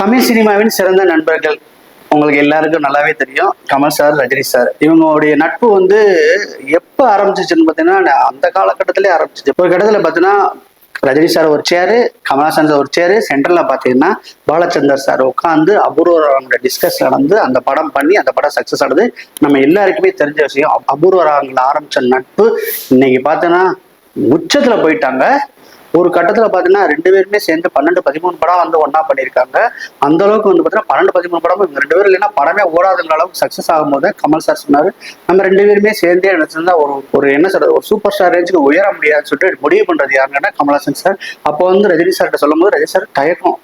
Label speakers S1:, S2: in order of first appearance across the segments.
S1: தமிழ் சினிமாவின் சிறந்த நண்பர்கள். உங்களுக்கு எல்லாருக்கும் நல்லாவே தெரியும். Kamal sir Rajini sir. இவங்களுடைய நட்பு வந்து எப்போ ஆரம்பிச்சிச்சுன்னு பார்த்தீங்கன்னா அந்த காலகட்டத்திலே ஆரம்பிச்சிச்சு. ஒரு கட்டத்தில் பார்த்தீங்கன்னா ரஜினி சார் ஒரு சேரு கமல்ஹாசன் சார் ஒரு சேரு சென்டரில் பார்த்தீங்கன்னா பாலச்சந்தர் சார் உட்காந்து அபூர்வ டிஸ்கஸ் நடந்து அந்த படம் பண்ணி அந்த படம் சக்ஸஸ் ஆனது நம்ம எல்லாருக்குமே தெரிஞ்ச விஷயம். அப்- ஆரம்பித்த நட்பு இன்னைக்கு பார்த்தோன்னா உச்சத்தில் போயிட்டாங்க. ஒரு கட்டத்துல பாத்தீங்கன்னா ரெண்டு பேருமே சேர்ந்து பன்னெண்டு பதிமூணு படம் வந்து ஒன்றா பண்ணியிருக்காங்க. அந்த அளவுக்கு வந்து பாத்தீங்கன்னா பன்னெண்டு பதிமூணு படமும் இவங்க ரெண்டு பேரும் இல்லைன்னா படமே ஓடாதுங்கிற அளவுக்கு சக்சஸ் ஆகும்போது கமல் சார் சொன்னாரு. நம்ம ரெண்டு பேருமே சேர்ந்தே நினைச்சிருந்தா ஒரு ஒரு என்ன சொல்றது ஒரு சூப்பர் ஸ்டார் ரேஞ்சுக்கு உயர முடியாதுன்னு சொல்லிட்டு முடிவு பண்றது யாருன்னா கமல்ஹாசன் சார் அப்போ வந்து ரஜினி சார்கிட்ட சொல்லும்போது ரஜினி சார் தயக்கம்.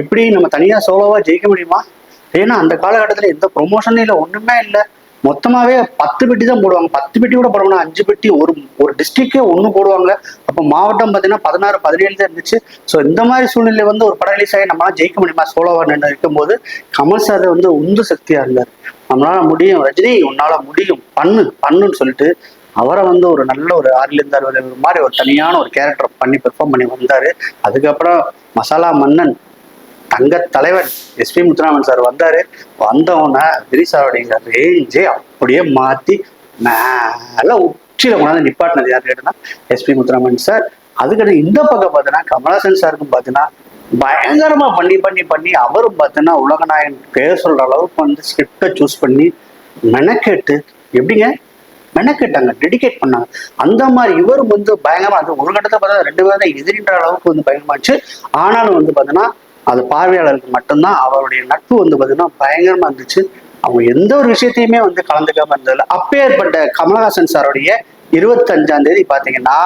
S1: எப்படி நம்ம தனியா சோலோவா ஜெயிக்க முடியுமா? ஏன்னா அந்த காலகட்டத்துல எந்த ப்ரொமோஷனும் இல்லை ஒண்ணுமே இல்லை. மொத்தமாவே பத்து பெட்டி தான் போடுவாங்க. பத்து பெட்டி கூட போட அஞ்சு பெட்டி ஒரு ஒரு டிஸ்ட்ரிக்டே ஒன்று போடுவாங்க. அப்போ மாவட்டம் பார்த்தீங்கன்னா பதினாறு பதினேழு தான் இருந்துச்சு. ஸோ இந்த மாதிரி சூழ்நிலை வந்து ஒரு படம் ரிலீஸ் ஆகி நம்மளால ஜெயிக்க முடியுமா? சோலோவா நின்று இருக்கும்போது கமல் சார் வந்து உந்து சக்தியா இருந்தார். நம்மளால முடியும். ரஜினி உன்னால முடியும். பண்ணு பண்ணுன்னு சொல்லிட்டு அவரை வந்து ஒரு நல்ல ஒரு ஆறிலிருந்து அறுபது மாதிரி ஒரு தனியான ஒரு கேரக்டர் பண்ணி பெர்ஃபார்ம் பண்ணி வந்தாரு. அதுக்கப்புறம் மசாலா மன்னன் தங்க தலைவர் எஸ்பி முத்துராமன் சார் வந்தாரு. வந்தவொன்னே விரிசாவுடைய ரேஞ்சே அப்படியே மாத்தி மேல உச்சியில கொண்டாந்து நிப்பாட்டினது யாரு கேட்டனா எஸ்பி முத்துராமன் சார். அதுக்கடுத்து இந்த பக்கம் பார்த்தீங்கன்னா கமலஹாசன் சாருக்கும் பார்த்தீங்கன்னா பயங்கரமா பண்ணி பண்ணி பண்ணி அவரும் பார்த்தீங்கன்னா உலகநாயகன் பேர் சொல்ற அளவுக்கு வந்து ஸ்கிரிப்டை சூஸ் பண்ணி மெனக்கெட்டு எப்படிங்க? மெனக்கெட்டாங்க டெடிகேட் பண்ணாங்க. அந்த மாதிரி இவரும் வந்து பயங்கரமா அது ஒரு கட்டத்தை பார்த்தா ரெண்டு பேரும் எதிரின்ற அளவுக்கு வந்து பயங்கரமாச்சு. ஆனாலும் வந்து பார்த்தீங்கன்னா அது பார்வையாளருக்கு மட்டும்தான் அவருடைய நட்பு வந்து பார்த்தீங்கன்னா பயங்கரமா இருந்துச்சு. அவங்க எந்த ஒரு விஷயத்தையுமே வந்து கலந்துக்காம இருந்ததில்ல அப்பேற்பட்ட கமலஹாசன் சாருடைய இருபத்தஞ்சாம் தேதி பாத்தீங்கன்னா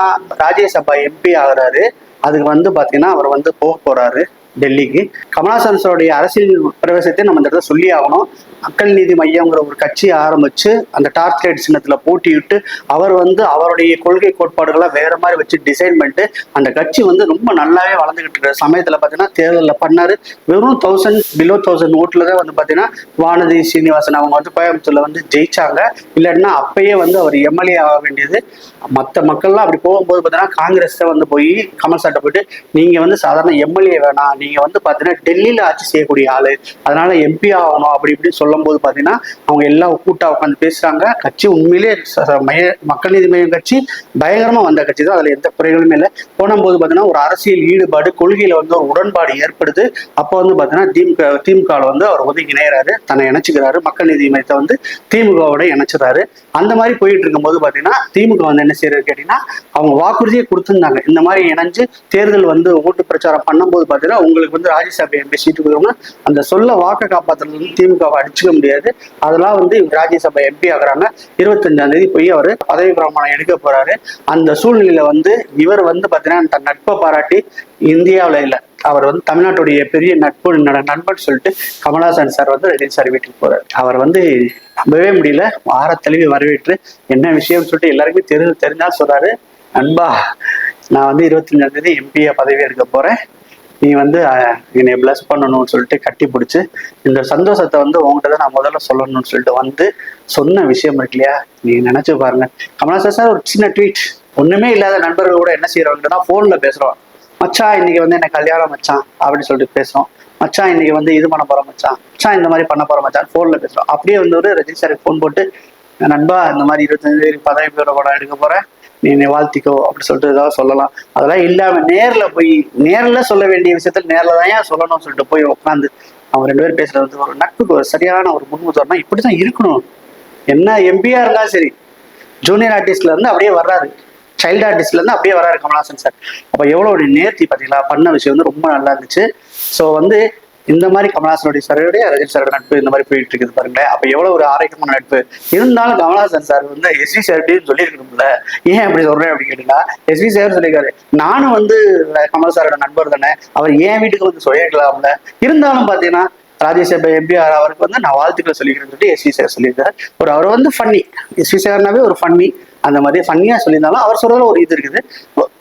S1: ராஜ்யசபா எம்பி ஆகுறாரு. அதுக்கு வந்து பாத்தீங்கன்னா அவர் வந்து போக போறாரு. டெல்லிக்கு. கமலஹாசன் சாருடைய அரசியல் பிரவேசத்தை நம்ம இந்த இடத்துல சொல்லி ஆகணும். மக்கள் நீதி மையம்ங்கிற ஒரு கட்சியை ஆரம்பிச்சு அந்த டார்ச் லைட் சின்னத்தில் போட்டியிட்டு அவர் வந்து அவருடைய கொள்கை கோட்பாடுகளை வேற மாதிரி வச்சு டிசைன் பண்ணிட்டு அந்த கட்சி வந்து ரொம்ப நல்லாவே வளர்ந்துகிட்டு இருக்கிற சமயத்தில் பார்த்தீங்கன்னா தேர்தலில் பண்ணார். வெறும் தௌசண்ட் பிலோ தௌசண்ட் ஓட்டில் தான் வந்து பார்த்தீங்கன்னா வானதி சீனிவாசன் அவங்க வந்து கோயம்புத்தூரில் வந்து ஜெயிச்சாங்க. இல்லைன்னா அப்பயே வந்து அவர் எம்எல்ஏ ஆக வேண்டியது. மற்ற மக்கள்லாம் அப்படி போகும்போது பார்த்தீங்கன்னா காங்கிரஸ் தான் வந்து போய் கமல் சார்ட்ட போயிட்டு நீங்கள் வந்து சாதாரண எம்எல்ஏ வேணாம் நீங்க வந்து பாத்தீங்கன்னா டெல்லியில ஆட்சி செய்யக்கூடிய ஆளு. அதனால எம்பி ஆகணும் அப்படி இப்படின்னு சொல்லும் போது பாத்தீங்கன்னா அவங்க எல்லாம் கூட்டா உட்காந்து பேசுறாங்க. கட்சி உண்மையிலே மக்கள் நீதி மையம் கட்சி பயங்கரமா வந்த கட்சி தான். அதுல எந்த குறைகளுமே இல்லை. போனும்போது பாத்தீங்கன்னா ஒரு அரசியல் ஈடுபாடு கொள்கையில வந்து ஒரு உடன்பாடு ஏற்படுது. அப்போ வந்து பாத்தீங்கன்னா திமுக திமுக வந்து அவர் வந்து இணையறாரு. தன்னை இணைச்சுக்கிறாரு. மக்கள் நீதி மையத்தை வந்து திமுகவோட இணைச்சுறாரு. அந்த மாதிரி போயிட்டு இருக்கும்போது பாத்தீங்கன்னா திமுக வந்து என்ன செய்யறது கேட்டீங்கன்னா அவங்க வாக்குறுதியை கொடுத்துருந்தாங்க. இந்த மாதிரி இணைஞ்சு தேர்தல் வந்து ஓட்டு பிரச்சாரம் பண்ணும்போது பாத்தீங்கன்னா உங்களுக்கு வந்து ராஜ்யசபை எம்பி சீட்டு கொடுக்கணும் அந்த சொல்ல வாக்கை காப்பாற்றுறது வந்து திமுகவை அடிச்சுக்க முடியாது. அதெல்லாம் வந்து ராஜ்யசபை எம்பி ஆகுறாங்க. இருபத்தஞ்சாம் தேதி போய் அவர் பதவி பிரமாணம் எடுக்க போறாரு. அந்த சூழ்நிலையில வந்து இவர் வந்து பார்த்தீங்கன்னா தன் நட்பை பாராட்டி இந்தியாவுல இல்ல அவர் வந்து தமிழ்நாட்டுடைய பெரிய நட்பு நண்பன் சொல்லிட்டு கமலஹாசன் சார் வந்து ரஜினி சார் வீட்டுக்கு போறாரு. அவர் வந்து நம்பவே முடியல. வார தழுவி வரவேற்று என்ன விஷயம்னு சொல்லிட்டு எல்லாருக்குமே தெரிஞ்சு தெரிஞ்சா சொல்றாரு நண்பா நான் வந்து இருபத்தஞ்சாம் தேதி எம்பியா பதவி எடுக்க போறேன். நீ வந்து என்னை பிளஸ் பண்ணணும்னு சொல்லிட்டு கட்டி பிடிச்சி இந்த சந்தோஷத்தை வந்து உங்ககிட்ட தான் நான் முதல்ல சொல்லணும்னு சொல்லிட்டு வந்து சொன்ன விஷயம் இருக்கு இல்லையா? நீ நினைச்சு பாருங்க. கமலாசன் சார் ஒரு சின்ன ட்வீட் ஒண்ணுமே இல்லாத நண்பர்கள் கூட என்ன செய்யறவங்கன்னா ஃபோனில் பேசுகிறோம் மச்சான் இன்னைக்கு வந்து என்ன கல்யாணம் மச்சான் அப்படின்னு சொல்லிட்டு பேசுறோம். மச்சான் இன்னைக்கு வந்து இது பண்ண போறோம் மச்சான். மச்சான் இந்த மாதிரி பண்ண போறோம் மச்சான் போன்ல பேசுகிறோம் அப்படியே வந்து ஒரு ரஜினி சாருக்கு ஃபோன் போட்டு நண்பா இந்த மாதிரி இருபத்தஞ்சு பேர் பதவி பேர படம் எடுக்க போறேன். நீ என்னை வாழ்த்திக்கோ அப்படி சொல்லிட்டு ஏதாவது சொல்லலாம். அதெல்லாம் இல்லாம நேர்ல போய் நேர்ல சொல்ல வேண்டிய விஷயத்துல நேர்ல தான் ஏன் சொல்லணும்னு சொல்லிட்டு போய் உட்காந்து அவங்க ரெண்டு பேரும் பேசுறது வந்து ஒரு நட்புக்கு ஒரு சரியான ஒரு முன்முதாரணம் இப்படிதான் இருக்கணும். என்ன எம்பியா இருந்தாலும் சரி ஜூனியர் ஆர்டிஸ்ட்ல இருந்து அப்படியே வர்றாரு. சைல்டு ஆர்டிஸ்ட்ல இருந்து அப்படியே வராரு கமல்ஹாசன் சார் அப்ப எவ்வளவு நேர்த்தி பாத்தீங்களா? பண்ண விஷயம் வந்து ரொம்ப நல்லா இருந்துச்சு. ஸோ வந்து இந்த மாதிரி கமல்ஹாசனுடைய சாரோடைய ரஜினி சாரோட நட்பு இந்த மாதிரி போயிட்டு இருக்குது பாருங்களேன். அப்ப எவ்வளவு ஒரு ஆரோக்கியமான நட்பு. இருந்தாலும் கமல்ஹாசன் சார் வந்து எஸ்வி சார்ட்டையும் சொல்லியிருக்கணும்ல. ஏன் அப்படி சொல்றேன் அப்படின்னு கேட்டீங்கன்னா எஸ்வி சார் சொல்லியிருக்காரு. நானும் வந்து கமல் சாரோட நண்பர் தானே. அவர் ஏன் வீட்டுக்கு வந்து சொல்லியிருக்கலாம்ல. இருந்தாலும் பாத்தீங்கன்னா ராஜ்யசபா எம்பிஆர் அவருக்கு வந்து நான் வாழ்த்துக்களை சொல்லிக்கிறேன்னு சொல்லிட்டு எஸ்வி சார் சொல்லியிருக்காரு. ஒரு அவர் வந்து ஃபன்னி எஸ்வி சார்னாவே ஒரு ஃபன்னி அந்த மாதிரி ஃபன்னியாக சொல்லியிருந்தாலும் அவர் சொல்கிறதுல ஒரு இது இருக்குது.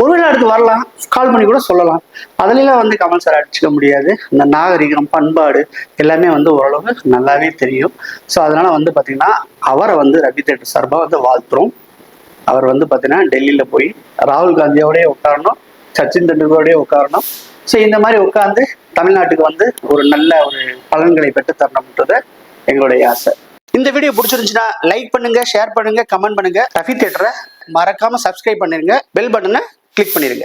S1: ஒருவேளை அடுத்து வரலாம். கால் பண்ணி கூட சொல்லலாம். அதுலலாம் வந்து கமல் சார் அடிச்சுக்க முடியாது. இந்த நாகரிகம் பண்பாடு எல்லாமே வந்து ஓரளவுக்கு நல்லாவே தெரியும். ஸோ அதனால வந்து பார்த்திங்கன்னா அவரை வந்து ரவி தேட்டர் சார்பாக வந்து வாழ்த்துறோம். அவர் வந்து பார்த்தீங்கன்னா டெல்லியில் போய் ராகுல் காந்தியோடய உட்காரணும் சச்சின் டெண்டுல்கரோடய உட்காரணும். ஸோ இந்த மாதிரி உட்காந்து தமிழ்நாட்டுக்கு வந்து ஒரு நல்ல ஒரு பலன்களை பெற்று தரணும்ன்றது எங்களுடைய ஆசை. இந்த வீடியோ பிடிச்சிருந்துச்சுன்னா லைக் பண்ணுங்க ஷேர் பண்ணுங்க கமெண்ட் பண்ணுங்க. ரஃபி தியேட்டரை மறக்காம சப்ஸ்கிரைப் பண்ணிருங்க. பெல் பட்டனை கிளிக் பண்ணிருங்க.